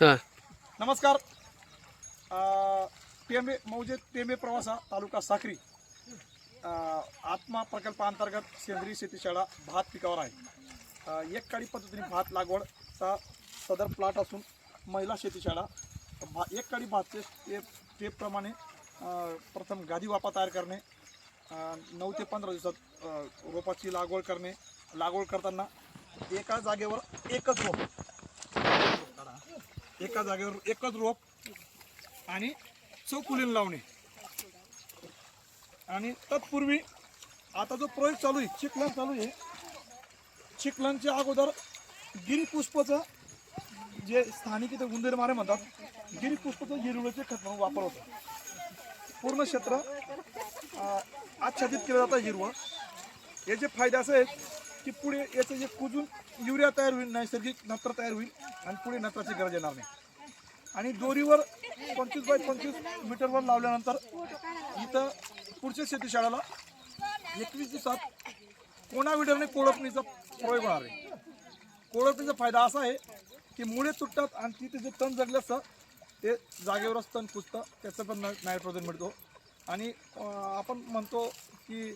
हां. नमस्कार. टेंबे मौजे टेंबे प्रवासा तालुका साखरी आत्मा प्रकल्पाअंतर्गत सेंद्रिय शेतीशाळा भात पिकावर आहे. एक काळी पद्धतीने भात लागवडचा सदर प्लॉट असून महिला शेतीशाळा भा एक काळी भातचे ते स्टेपप्रमाणे प्रथम गादी वापा तयार करणे नऊ ते पंधरा दिवसात रोपाची लागवड करणे लागवड करताना एका जागेवर एकच रोप एका जागेवर एकच रोप आणि चौकुलीन लावणे. आणि तत्पूर्वी आता जो प्रयोग चालू आहे चिखलन चालू आहे चिखलनच्या अगोदर गिरीपुष्पचं जे स्थानिक इथे उंदीरमारे म्हणतात गिरीपुष्पचं हिरवळीचे खत म्हणून वापर होतो. पूर्ण क्षेत्र आच्छादित केलं जातं हिरवं याचे फायदे असे आहेत की पुढे याचं जे कुजून युरिया तयार होईल नैसर्गिक नत्र तयार होईल आणि पुढे नत्राची गरज येणार नाही. आणि दोरीवर पंचवीस बाय पंचवीस मीटरवर लावल्यानंतर इथं पुढच्या शेतीशाळेला एकवीस दिवसात कोणा विडरने कोळपणीचा प्रयोग होणार आहे. कोळपणीचा फायदा असा आहे की मुळे तुटतात आणि तिथे जे तण जगले असतं ते जागेवरच तण पुजतं त्याचं पण ना- नायट्रोजन मिळतो. आणि आपण म्हणतो की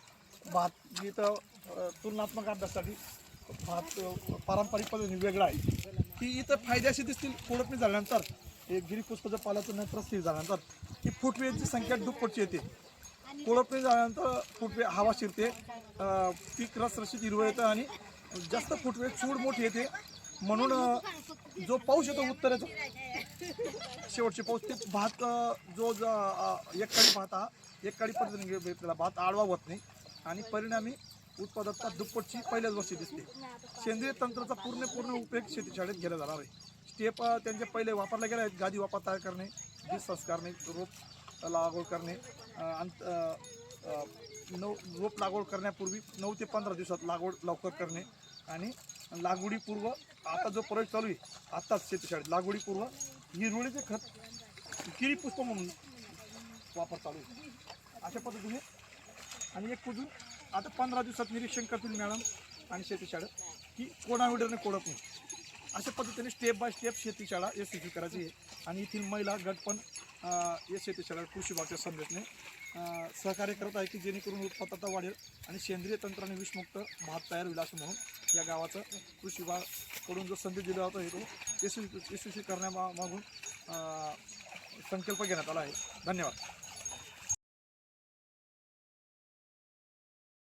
भात इथं तुलनात्मक अभ्यासासाठी भात पारंपरिक पद्धतीने वेगळा आहे. की इथं फायद्याशी दिसतील कोळपणी झाल्यानंतर हे गिरीपुष्पाचं पालाचं नंतर स्थिर झाल्यानंतर ही फुटवेची संख्या दुप्पटची येते. कोळपणी झाल्यानंतर फुटवे हवा शिरते पीक रसरशीत हिरवं येतं आणि जास्त फुटवे चूड मोठी येते. म्हणून जो पाऊस येतो उत्तरेचा शेवटचे पाऊस ते भात जो ज- एक काळी भात हा एक काळी पद्धतीने घे- घेतलेला भात आडवा होत नाही. आणि परिणामी उत्पादकता दुप्पटची पहिल्याच वर्षी दिसते. सेंद्रिय तंत्राचा पूर्ण पूर्ण उपयोग शेतीशाळेत केला जाणार आहे. स्टेप त्यांचे पहिले वापरले गेले आहेत गादी वापर तयार करणे बीज संस्कारणे रोप लागवड करणे अंत नऊ रोप लागवड करण्यापूर्वी नऊ ते पंधरा दिवसात लागवड लवकर करणे आणि लागवडीपूर्व आता जो प्रयोग चालू आहे आत्ताच शेतीशाळेत लागवडीपूर्व हिरवळीचे खत किरी पुष्प म्हणून वापर चालू आहे. अशा पद्धतीने आणि एक कुजून आता पंधरा दिवसात निरीक्षण करतील मॅडम आणि शेतीशाळेत की कोणा कोडत नाही अशा पद्धतीने स्टेप बाय स्टेप शेतीशाळा यशस्वी करायची आहे. आणि येथील महिला गट पण या या शेतीशाळा कृषी विभागाच्या संघटने सहकार्य करत आहे की जेणेकरून उत्पादकता वाढेल आणि सेंद्रिय तंत्राने विषमुक्त भात तयार होईल असं म्हणून या गावाचं कृषी विभागाकडून जो संधी दिला होता हे तो यशस्वी यशस्वी करण्यामागून संकल्प घेण्यात आला आहे. धन्यवाद.